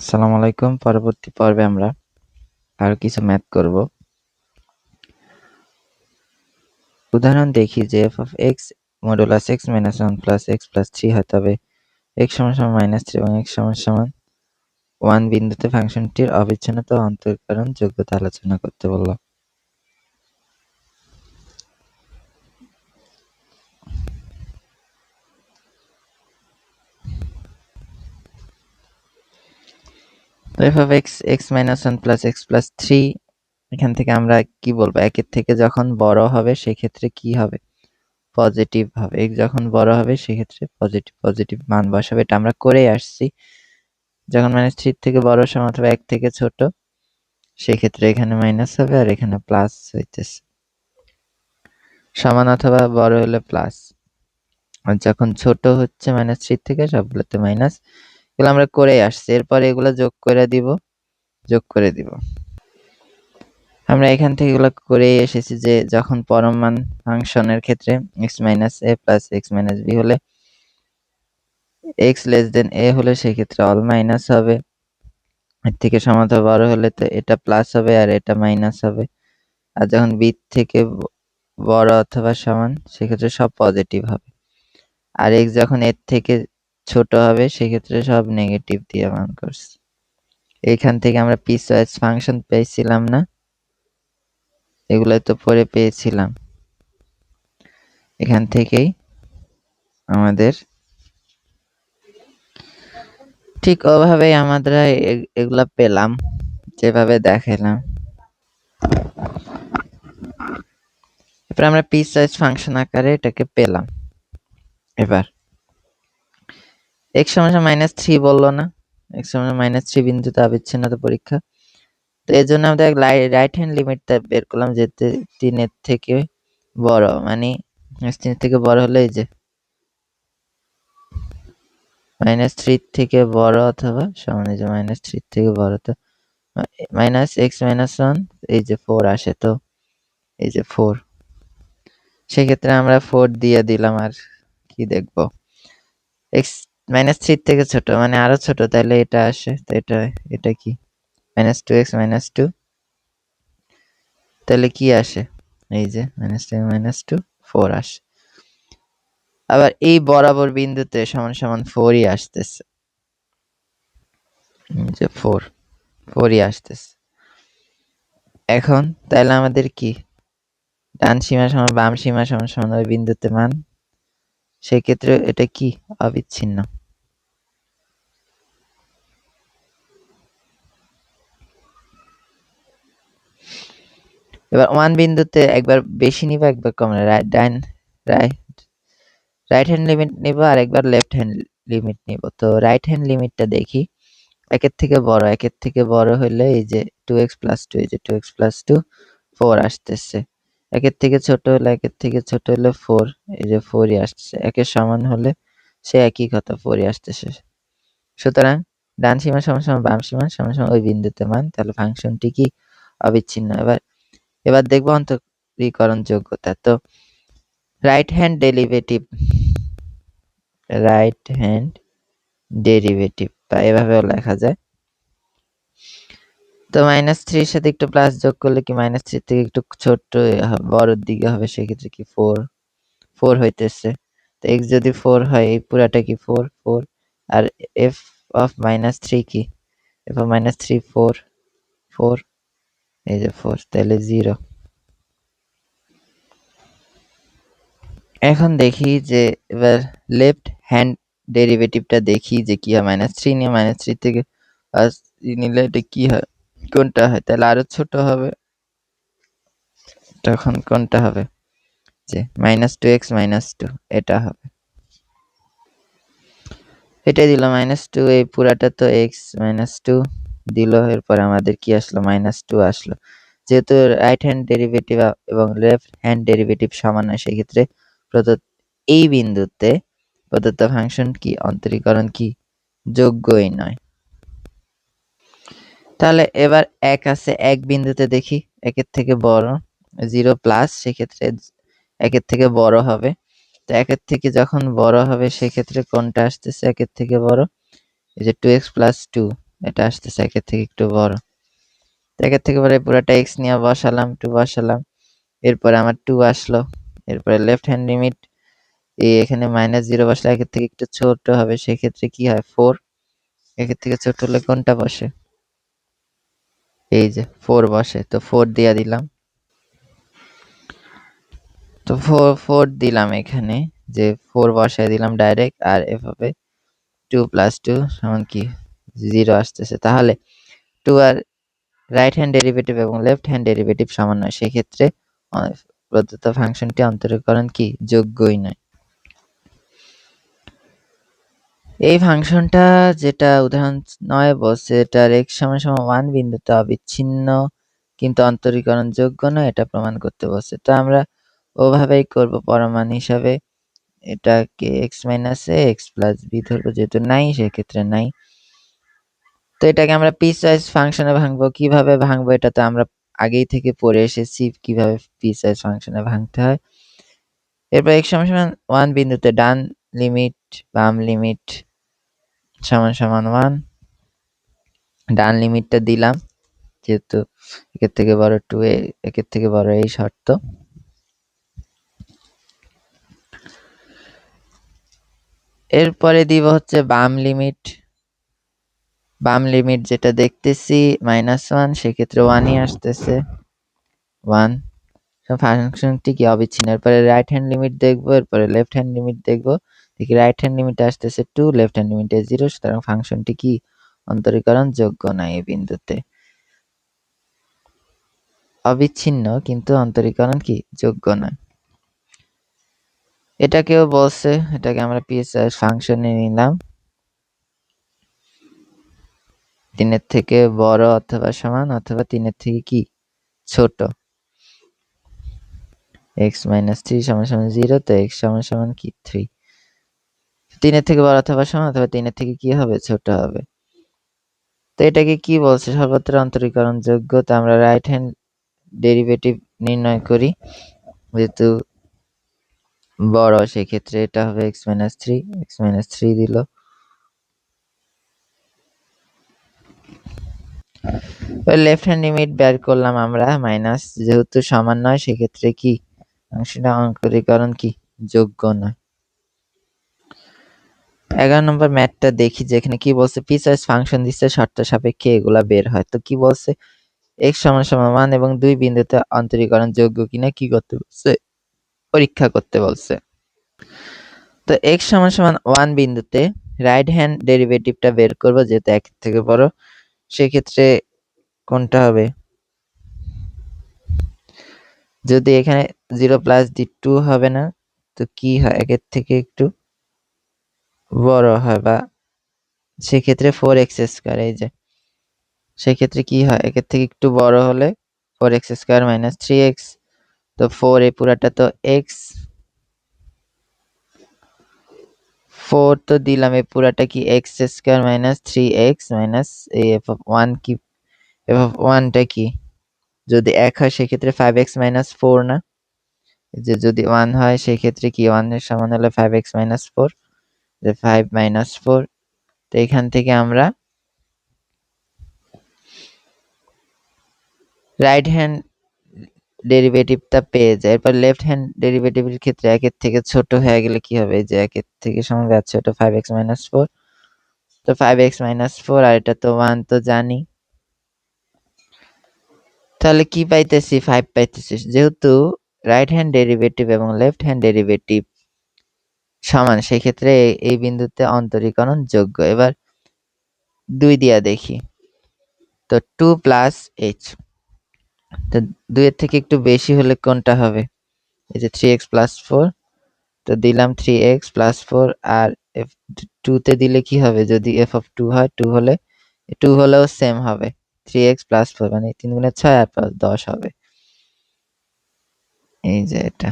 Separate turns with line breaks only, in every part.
আসসালামু আলাইকুম, পরবর্তী পর্বে আমরা আর কিছু ম্যাথ করব। উদাহরণ দেখি যে f of x modulus x minus one plus x plus three হয়, তবে এক্স সমান সমান মাইনাস থ্রি এবং এক্স সমান সমান ওয়ান বিন্দুতে ফাংশনটির অবিচ্ছিন্নতা অন্তরীকরণ যোগ্যতা আলোচনা করতে বলল f of x x minus one plus x plus three এখান থেকে আমরা কি বলব? একের থেকে যখন বড় হবে, সেক্ষেত্রে কি হবে? পজিটিভ হবে। এক্স যখন বড় হবে, সেক্ষেত্রে পজিটিভ পজিটিভ মান বসাবে। এটা আমরা করেই আসছি। যখন মাইনাস থ্রি থেকে বড় সমান অথবা এক থেকে ছোট, সেক্ষেত্রে এখানে মাইনাস হবে আর এখানে প্লাস হইতেছে। সমান অথবা বড় হলে প্লাস আর যখন ছোট হচ্ছে মাইনাস থ্রি থেকে, সবগুলোতে মাইনাস এগুলো আমরা করেই আসছি। এরপর এগুলো যোগ করে দিব, যোগ করে দিব। আমরা এখান থেকে এগুলো করে এসেছি যে, যখন পরম মান ফাংশনের ক্ষেত্রে x minus a plus x minus b হলে এক্স লেস দেন এ হলে সেক্ষেত্রে অল মাইনাস হবে। এর থেকে সমান্তর বড় হলে তো এটা প্লাস হবে আর এটা মাইনাস হবে। আর যখন বি থেকে বড় অথবা সমান, সেক্ষেত্রে সব পজিটিভ হবে। আর এক্স যখন এর থেকে ছোট হবে, সেক্ষেত্রে সব নেগেটিভ দিয়ে মান করছি। এইখান থেকে আমরা পিস ওয়াইজ ফাংশন পেয়েছিলাম না। এগুলো তো পরে পেয়েছিলাম। এখান থেকেই আমাদের ঠিক ওভাবেই আমরা এগুলা পেলাম, যেভাবে দেখালাম এবার আমরা পিস সাইজ ফাংশন আকারে এটাকে পেলাম। এবার এক্স সমান মাইনাস থ্রি বলল না। এক্স সমান মাইনাস থ্রি বিন্দুতে আবিচ্ছিন্নতা পরীক্ষা। তো এর জন্য আমাদের রাইট হ্যান্ড লিমিটটা বের করলাম যে তিনের থেকে বড়। মানে তিনের থেকে বড় হলে এই যে। মাইনাস থ্রি থেকে বড় অথবা সমান এই যে মাইনাস থ্রি থেকে বড়। তো মাইনাস এক্স মাইনাস ওয়ান, এই যে ফোর আসে তো, এই যে ফোর। সেক্ষেত্রে আমরা ফোর দিয়ে দিলাম আর কি দেখব? এক্স মাইনাস থ্রি থেকে ছোট মানে আরও ছোট, তাহলে এটা আসে এটা এটা কি? Minus two x minus two তাহলে কি আসে? এই যে minus two minus two four আসে। আবার এই বরাবর বিন্দুতে সমান সমান ফোরই আসতেছে। যে ফোর ফোরই আসতেছে। এখন তাহলে আমাদের কি? ডান সীমা সমান বাম সীমা সমান সমান ওই বিন্দুতে মান। সেক্ষেত্রে এটা কি? অবিচ্ছিন্ন। এবার ওয়ান বিন্দুতে একবার বেশি নিব, একবার কম রাইট ডাইন রাইট রাইট হ্যান্ড লিমিট নিব আর একবার লেফট হ্যান্ড লিমিট নিব। তো রাইট হ্যান্ড লিমিটটা দেখি। একের থেকে বড়, একের থেকে বড় হলে এই যে টু এক্স প্লাস টু এই যে two x plus two four আসতেছে। একের থেকে ছোট হলে একের থেকে ছোট হলে ফোর এই যে ফোরই আসছে একের সমান হলে সে একই কথা ফোরই আসতেছে। সুতরাং ডান সীমা সমান সমান বাম সীমা সমান সমান ওই বিন্দুতে মান, তাহলে ফাংশনটি কি? অবিচ্ছিন্ন। এবার এবার দেখব অন্তরীকরণ যোগ্যতা। তো right hand derivative right hand derivative বা এভাবেও লেখা যায়। তো মাইনাস থ্রির সাথে একটু প্লাস যোগ করলে কি মাইনাস থ্রি থেকে একটু ছোট্ট বড়র দিকে হবে, সেক্ষেত্রে কি ফোর ফোর হইতেছে। তো এক্স যদি ফোর হয়, এই পুরাটা কি ফোর ফোর আর এফ অফ মাইনাস থ্রি কি? F of minus three four four এই যে ফোর তাহলে জিরো এখন দেখি যে এবার লেফট হ্যান্ড ডেরিভেটিভটা দেখি যে কি হয় মাইনাস থ্রি নিয়ে মাইনাস থ্রি থেকে নিলে এটা কি হয়, কোনটা হয়? তাহলে আরও ছোট হবে। তখন কোনটা হবে? যে minus two x minus two এটা হবে। এটাই দিল মাইনাস টু এই পুরাটা তো এক্স মাইনাস টু দিল, এরপর আমাদের কি আসলো? মাইনাস টু আসলো। যেহেতু রাইট হ্যান্ড ডেরিভেটিভ এবং লেফট হ্যান্ড ডেরিভেটিভ সমান হয়, সেক্ষেত্রে প্রদত্ত এই বিন্দুতে প্রদত্ত ফাংশন কি? অন্তরীকরণ কি? যোগ্যই নয়। তাহলে এবার এক আছে, এক বিন্দুতে দেখি, একের থেকে বড় জিরো প্লাস সেক্ষেত্রে একের থেকে বড় হবে। তো একের থেকে যখন বড় হবে, সেক্ষেত্রে কোনটা আসতেছে? একের থেকে বড়, এই যে টু এক্স প্লাস টু এটা আসতেছে একের থেকে একটু বড়। একের থেকে বড় পুরোটা এক্স নিয়ে বসালাম টু বসালাম। এরপরে আমার টু আসলো। এরপরে লেফট হ্যান্ড লিমিট এই এখানে মাইনাস জিরো বসলে একের থেকে একটু ছোট হবে। সেক্ষেত্রে কি হয়? ফোর একের থেকে ছোট হলে কোনটা বসে? এই যে ফোর বসে। তো ফোর দিয়া দিলাম। তো ফোর ফোর দিলাম এখানে। যে ফোর বসায় দিলাম ডাইরেক্ট আর এভাবে টু প্লাস টু সমান কি? জিরো আসতেছে। তাহলে টু আর রাইট হ্যান্ড ডেরিভেটিভ এবং লেফট হ্যান্ড ডেরিভেটিভ সমান নয়। সেক্ষেত্রে প্রদত্ত ফাংশনটি অন্তরীকরণ কি? যোগ্যই নয়। এই ফাংশনটা যেটা উদাহরণ নয় বলছে এটার x সমান সমান ওয়ান বিন্দুতে অবিচ্ছিন্ন, কিন্তু অন্তরীকরণ যোগ্য নয়, এটা প্রমাণ করতে বলছে তো আমরা ওভাবেই করব পরমাণ হিসাবে। এটাকে x minus a x plus b ধরবো। যেহেতু নাই, সেক্ষেত্রে নাই। তো এটাকে আমরা পিস ওয়াইজ ফাংশনে ভাঙবো। কীভাবে ভাঙবো এটা তো আমরা আগেই থেকে পড়ে এসেছি কীভাবে পিস ওয়াইজ ফাংশনে ভাঙতে হয়। এরপর এক সমান সমান ওয়ান বিন্দুতে ডান লিমিট বাম লিমিট সমান সমান ওয়ান ডান লিমিটটা দিলাম, যেহেতু একের থেকে বড় টু এ, একের থেকে বড় এই শর্ত। এরপরে দিব হচ্ছে বাম লিমিট বাম লিমিট যেটা দেখতেছি মাইনাস ওয়ান সেক্ষেত্রে ওয়ানই আসতেছে। ওয়ান ফাংশনটি কি? অবিচ্ছিন্ন। এরপরে রাইট হ্যান্ড লিমিট দেখব, এরপরে লেফট হ্যান্ড লিমিট দেখব। দেখি রাইট হ্যান্ড লিমিট আসতেছে টু লেফট হ্যান্ড লিমিটে জিরো সুতরাং ফাংশনটি কি? অন্তরীকরণ যোগ্য নয় এই বিন্দুতে। অবিচ্ছিন্ন, কিন্তু অন্তরীকরণ কি? যোগ্য নয় এটাকেও বলছে, এটাকে আমরা পিএসআই ফাংশনে নিলাম। তিনের থেকে বড় অথবা সমান অথবা তিনের থেকে কি? ছোট। এক্স মাইনাস থ্রি সমান সমান জিরো, তো এক্স সমান সমান কি? থ্রি। তিনের থেকে বড় অথবা সমান অথবা তিনের থেকে কি হবে? ছোট হবে। তো এটাকে কি বলছে? সর্বত্র অন্তরীকরণ যোগ্য। তো আমরা রাইট হ্যান্ড ডেরিভেটিভ নির্ণয় করি। যেহেতু বড়, সেক্ষেত্রে এটা হবে x minus three x minus three দিল। লেফট হ্যান্ড লিমিট বের করলাম আমরা মাইনাস যেহেতু সমান নয়, সেক্ষেত্রে কি? অংশটা অঙ্করীকরণ কি? যোগ্য নয়। এগারো নম্বর ম্যাথটা দেখি যেখানে কি বলছে পিসওয়াইজ ফাংশন দিচ্ছে শর্ত সাপেক্ষে এগুলা বের হয়। তো কি বলছে? এক্স সমান সমান এবং দুই বিন্দুতে অন্তরীকরণ যোগ্য কিনা কি করতে বলছে? পরীক্ষা করতে বলছে। তো এক্স সমান সমান ওয়ান বিন্দুতে রাইট হ্যান্ড ডেরিভেটিভটা বের করব, যেহেতু এক থেকে বড়। সেক্ষেত্রে কোনটা হবে? যদি এখানে জিরো প্লাস দি টু হবে না, তো কি হয়? একের থেকে একটু বড় হয় বা সেক্ষেত্রে ফোর এক্স স্কোয়ার এই যে। সেক্ষেত্রে কি হয়? একের থেকে একটু বড় হলে four x square minus three x তো ফোর এই পুরাটা তো এক্স ফোর তো দিলাম, এই পুরাটা কি x square minus three x minus এই অফ ওয়ান কি এফ অফ ওয়ানটা কি? যদি এক হয় সেক্ষেত্রে ফাইভ এক্স মাইনাস ফোর না? যে যদি ওয়ান হয় সেক্ষেত্রে কি ওয়ানের সমান হলে ফাইভ এক্স মাইনাস ফোর যে ফাইভ মাইনাস ফোর তো এখান থেকে আমরা রাইট হ্যান্ড ডেরিভেটিভটা পেয়ে যায়। এরপর লেফট হ্যান্ড ডেরিভেটিভের ক্ষেত্রে একের থেকে ছোট হয়ে গেলে কি হবে? যে একের থেকে সমান যাচ্ছে, ওটা ফাইভ এক্স মাইনাস ফোর তো ফাইভ এক্স মাইনাস ফোর আর এটা তো ওয়ান তো জানি। তাহলে কি পাইতেছি? ফাইভ পাইতেছি। যেহেতু রাইট হ্যান্ড ডেরিভেটিভ এবং লেফট হ্যান্ড ডেরিভেটিভ সমান, সেক্ষেত্রে এই বিন্দুতে অন্তরীকরণ যোগ্য। এবার দুই দিয়া দেখি। তো টু প্লাস এইচ তো দুইয়ের থেকে একটু বেশি হলে কোনটা হবে? এই যে থ্রি এক্স প্লাস ফোর তো দিলাম থ্রি এক্স প্লাস ফোর আর এফ টুতে দিলে কি হবে? যদি এফ অফ টু হয় টু হলে টু হলেও সেম হবে। থ্রি এক্স প্লাস ফোর মানে তিন গুণে ছয় আর প্লাস দশ হবে। এই যে এটা।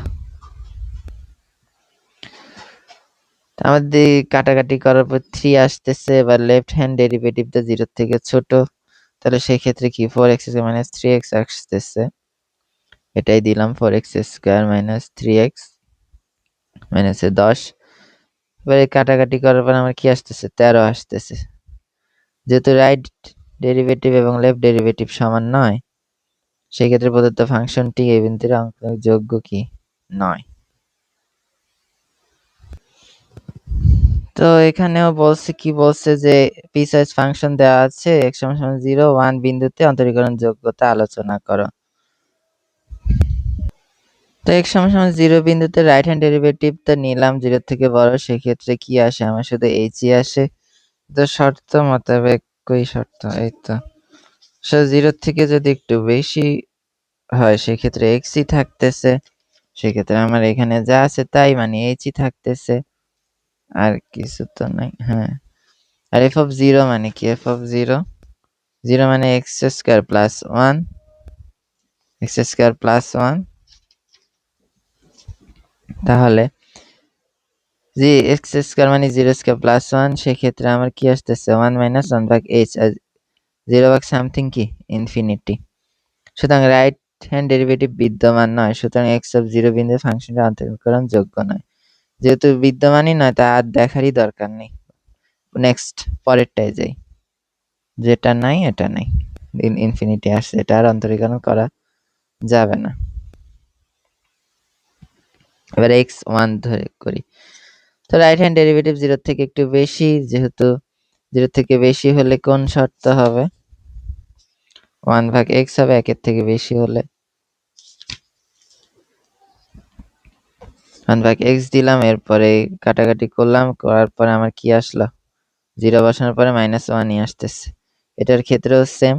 আমাদের কাটাকাটি করার পর থ্রি আসতেছে, এবার লেফট হ্যান্ড ডেরিভেটিভটা জিরো থেকে ছোট। তাহলে সেই ক্ষেত্রে কি? Four x square minus three x আসতেছে। এটাই দিলাম four x square minus three x মাইনাসে দশ। এবারে কাটাকাটি করার পর আমার কি আসতেছে? তেরো আসতেছে। যেহেতু রাইট ডেরিভেটিভ এবং লেফট ডেরিভেটিভ সমান নয়, সেক্ষেত্রে প্রদত্ত ফাংশনটি এই বিন্দুর অঙ্কনের যোগ্য কি? নয়। তো এখানেও বলছে, কি বলছে যে পিসওয়াইজ ফাংশন দেওয়া আছে, x সমান সমান জিরো ওয়ান বিন্দুতে অন্তরীকরণ যোগ্যতা আলোচনা করো। তো x সমান সমান জিরো বিন্দুতে রাইট হ্যান্ড ডেরিভেটিভ তো নিলাম জিরো থেকে বড়, সেক্ষেত্রে কি আসে? আমার শুধু এইচই আসে। তো শর্ত মোতাবেক কই শর্ত, এই তো। সো জিরো থেকে যদি একটু বেশি হয়, সেক্ষেত্রে এক্সই থাকতেছে। সেক্ষেত্রে আমার এখানে যা আছে তাই মানে এইচই থাকতেছে। আর কিছু তো নাই হ্যাঁ। আর এফ অফ জিরো মানে কি? এফ অফ জিরো জিরো মানে x square plus one x square plus one তাহলে জি এক্স স্কোয়ার মানে জিরো স্কোয়ার প্লাস ওয়ান সেক্ষেত্রে আমার কি আসতেছে? ওয়ান মাইনাস ওয়ান ভাগ এইচ আর জিরো ভাগ সামথিং কি? ইনফিনিটি সুতরাং রাইট হ্যান্ড ডেরিভেটিভ বিদ্যমান নয়, সুতরাং এক্স অফ জিরো বিন্দু ফাংশনটা অন্তর্করণ যোগ্য নয়। যেহেতু বিদ্যমানই নয়, তা আর দেখারই দরকার নেই। নেক্সট পরেরটায় যাই। যেটা নাই, এটা নাই। ইনফিনিটি আসছে, এটা আর অন্তরীকরণ করা যাবে না। এবার এক্স ওয়ান ধরে করি। তো রাইট হ্যান্ড ডেরিভেটিভ জিরো থেকে একটু বেশি, যেহেতু জিরো থেকে বেশি হলে কোন শর্ত হবে? ওয়ান ভাগ এক্স হবে, একের থেকে বেশি হলে ওয়ান এক্স দিলাম, এরপরে কাটাকাটি করলাম, করার পরে আমার কি আসলো? জিরো বসানোর পরে মাইনাস ওয়ানই আসতেছে। এটার ক্ষেত্রেও সেম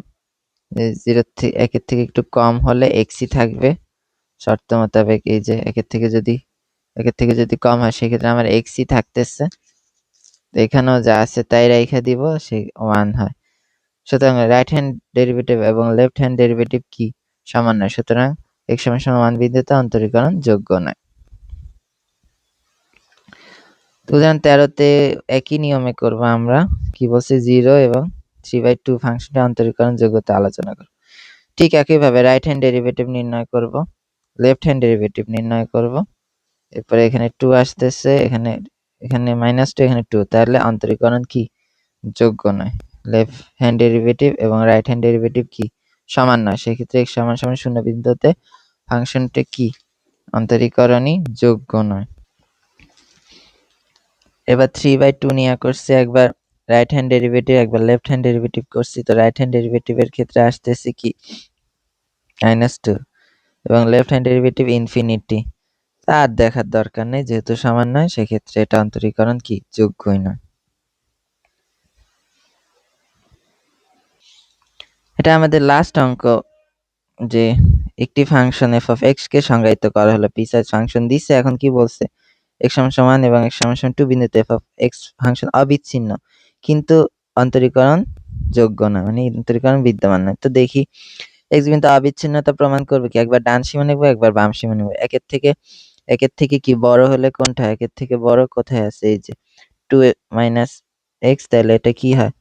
জিরো থেকে একের থেকে একটু কম হলে এক্সই থাকবে। শর্ত মোতাবেক এই যে একের থেকে যদি, একের থেকে যদি কম হয়, সেক্ষেত্রে আমার এক্সই থাকতেছে। তো এখানেও যা আছে তাই রেখে দিব, সে ওয়ান হয়। সুতরাং রাইট হ্যান্ড ডেরিভেটিভ এবং লেফট হ্যান্ড ডেরিভেটিভ কি? সমান নয়। সুতরাং এক্স সমান সমান ওয়ান বিন্দুতে অন্তরীকরণ যোগ্য নয়। উদাহরণ তেরোতে একই নিয়মে করব আমরা। কি বলছে? জিরো এবং থ্রি বাই টু ফাংশনটি অন্তরীকরণ যোগ্যতা আলোচনা করব। ঠিক একইভাবে রাইট হ্যান্ড ডেরিভেটিভ নির্ণয় করব লেফট হ্যান্ড ডেরিভেটিভ নির্ণয় করব। এরপরে এখানে টু আসতেছে, এখানে এখানে মাইনাস টু এখানে টু তাহলে অন্তরীকরণ কি? যোগ্য নয়। লেফট হ্যান্ড ডেরিভেটিভ এবং রাইট হ্যান্ড ডেরিভেটিভ কি? সমান নয়। সেক্ষেত্রে সমান সমান শূন্য বিন্দুতে ফাংশনটি কি? অন্তরীকরণই যোগ্য নয়। এবার থ্রি বাই টু নিয়ে করছে একবার রাইট হ্যান্ড ডেরিভেটিভ একবার লেফট হ্যান্ড ডেরিভেটিভ করছি। তো রাইট হ্যান্ড ডেরিভেটিভের ক্ষেত্রে আসতেছে কি? মাইনাস টু এবং লেফট হ্যান্ড ডেরিভেটিভ ইনফিনিটি তার দেখার দরকার নেই, যেহেতু সমান নয় সেক্ষেত্রে এটা অন্তরীকরণ কি? যোগ্যই নয়। এটা আমাদের লাস্ট অঙ্ক, যে একটি ফাংশন এফ অফ এক্স কে সংজ্ঞায়িত করা হলো। পিসাইজ ফাংশন দিচ্ছে এখন কি বলছে? এক্স সমান সমান এবং এক্স সমান সমান টু বিন্দুতে এফ অফ এক্স ফাংশন অবিচ্ছিন্ন। কিন্তু অন্তরীকরণ যোগ্য না মানে অন্তরীকরণ বিদ্যমান নয় তো দেখি এক্স বিন্দু অবিচ্ছিন্নতা প্রমাণ করবে কি? একবার ডান সীমা নেব, একবার বাম সীমা নেব। একের থেকে একের থেকে কি বড় হলে কোনটা একের থেকে বড় কোথায় আছে? এই যে টু মাইনাস এক্স তাহলে এটা কি হয়?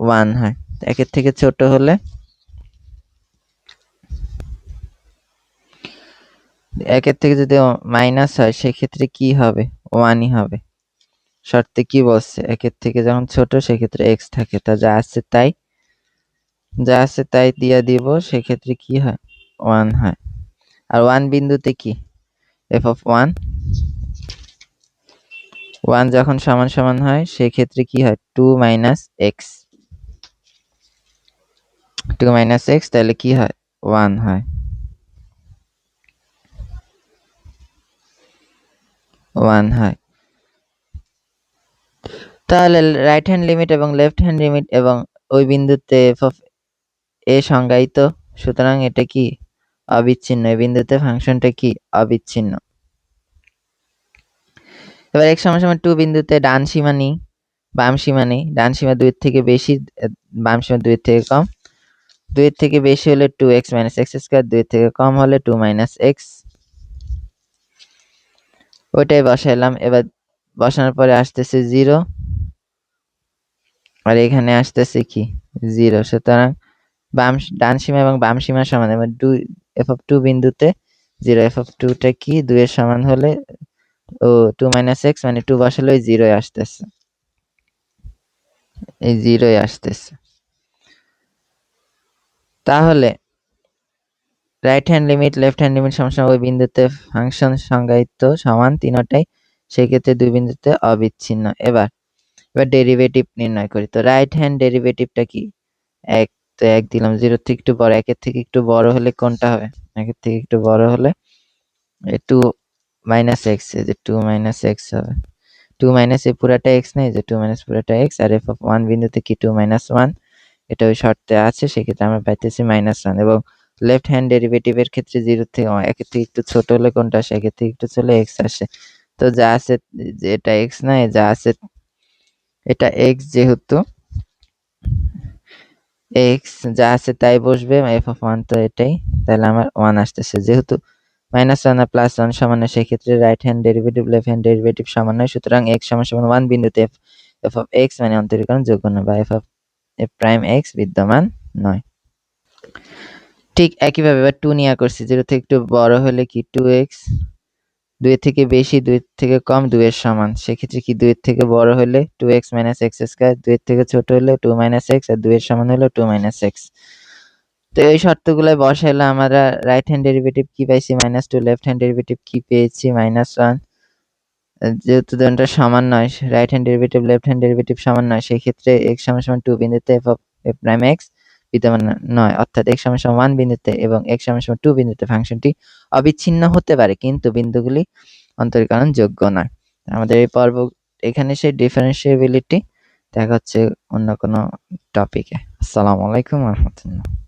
ওয়ান হয়। একের থেকে ছোট হলে একের থেকে যদি মাইনাস হয়, সেক্ষেত্রে কি হবে? ওয়ানই হবে। শর্তে কি বলছে? একের থেকে যখন ছোট, সেক্ষেত্রে এক্স থাকে। তা যা আছে তাই। যা আছে তাই দিয়ে দিব, সেক্ষেত্রে কি হয়? ওয়ান হয়। আর ওয়ান বিন্দুতে কি? এফ অফ ওয়ান ওয়ান যখন সমান সমান হয়, সেক্ষেত্রে কি হয়? Two minus x two minus x তাহলে কি হয়? ওয়ান হয়। ওয়ান হয় তাহলে রাইট হ্যান্ড লিমিট এবং লেফট হ্যান্ড লিমিট এবং ওই বিন্দুতে এফ অফ এ সংজ্ঞায়িত। সুতরাং এটা কি? অবিচ্ছিন্ন। এই বিন্দুতে ফাংশনটা কি? অবিচ্ছিন্ন। এবার এক সময় সময় টু বিন্দুতে ডান সীমা নিই, বাম সীমা নেই। ডান সীমা দুইয়ের থেকে বেশি, বাম সীমা দুইয়ের থেকে কম। দুইয়ের থেকে বেশি হলে two x minus x square দুইয়ের থেকে কম হলে টু মাইনাস এক্স ওইটাই বসাইলাম এবার বসানোর পরে আসতেছে জিরো। আর এখানে আসতেছে কি? জিরো। সুতরাং বাম ডান সীমা এবং বাম সীমা সমান। এবং টু এফ অফ টু বিন্দুতে জিরো। এফ অফ টুটা কি? দুইয়ের সমান হলে ও টু মাইনাস এক্স মানে টু বসালে ওই জিরোয় আসতেছে। এই জিরোই আসতেছে। তাহলে right hand limit left hand limit ওই বিন্দুতে ফাংশন সংজ্ঞায়িত সমান তিনটাই, সেক্ষেত্রে দুই বিন্দুতে অবিচ্ছিন্ন। এবার এবার ডেরিভেটিভ নির্ণয় করি। তো রাইট হ্যান্ড ডেরিভেটিভটা কি? এক, তো এক দিলাম জিরো থেকে একটু বড়, একের থেকে একটু বড় হলে কোনটা হবে? একের থেকে একটু বড় হলে টু মাইনাস এক্স যে টু মাইনাস এক্স হবে। টু মাইনাস এ পুরাটা এক্স নেই যে টু মাইনাস পুরাটা এক্স আর এফ অফ ওয়ান বিন্দুতে কি টু মাইনাস ওয়ান এটা ওই শর্তে আছে, সেক্ষেত্রে আমরা পাইতেছি মাইনাস ওয়ান এবং লেফট হ্যান্ড ডেরিভেটিভের ক্ষেত্রে জিরো থেকে একের থেকে একটু ছোট হলে কোনটা আসে? একের থেকে একটু চলে এক্স আসে। তো যা আছে, এটা এক্স নয়, যা আছে, এটা এক্স যেহেতু এক্স যা আছে তাই বসবে এফ অফ ওয়ান তো এটাই, তাহলে আমার ওয়ান আসতেছে। যেহেতু মাইনাস ওয়ান আর প্লাস ওয়ান সমান সেক্ষেত্রে right hand derivative left hand derivative সমান হয়, সুতরাং এক্স সমান সমান ওয়ান বিন্দুতে এফ এফ অফ এক্স মানে অন্তরীকরণ যোগ্য নয়, বা f of f prime x বিদ্যমান নয়। ঠিক একইভাবে এবার টু নিয়ে করছি জিরো থেকে একটু বড় হলে কি টু এক্স দুই থেকে বেশি দুই থেকে কম, দুইয়ের সমান। সেক্ষেত্রে কি দুইয়ের থেকে বড় হলে two x minus x square দুইয়ের থেকে ছোট হলে টু মাইনাস এক্স আর দুইয়ের সমান হলে টু মাইনাস এক্স তো এই শর্তগুলো বসাইলে আমরা রাইট হ্যান্ড ডেরিভেটিভ কি পাইছি? Minus two left hand derivative কি পেয়েছি? মাইনাস ওয়ান যেহেতু দুটো সমান নয় right hand derivative left hand derivative সমান নয় সেই ক্ষেত্রে এক্স সমান সমান টু বিন্দুতে এফ এফ প্রাইম এক্স বিদ্যমান নয়, অর্থাৎ এক সমান সমান ওয়ান বিন্দুতে এবং এক সমান সময় টু বিন্দুতে ফাংশনটি অবিচ্ছিন্ন হতে পারে, কিন্তু বিন্দুগুলি অন্তরীকরণ যোগ্য নয়। আমাদের এই পর্ব এখানে সেই ডিফারেন্সিয়েবিলিটি দেখা হচ্ছে অন্য কোনো টপিকে আসসালামু আলাইকুম রহমতুল্লাহ।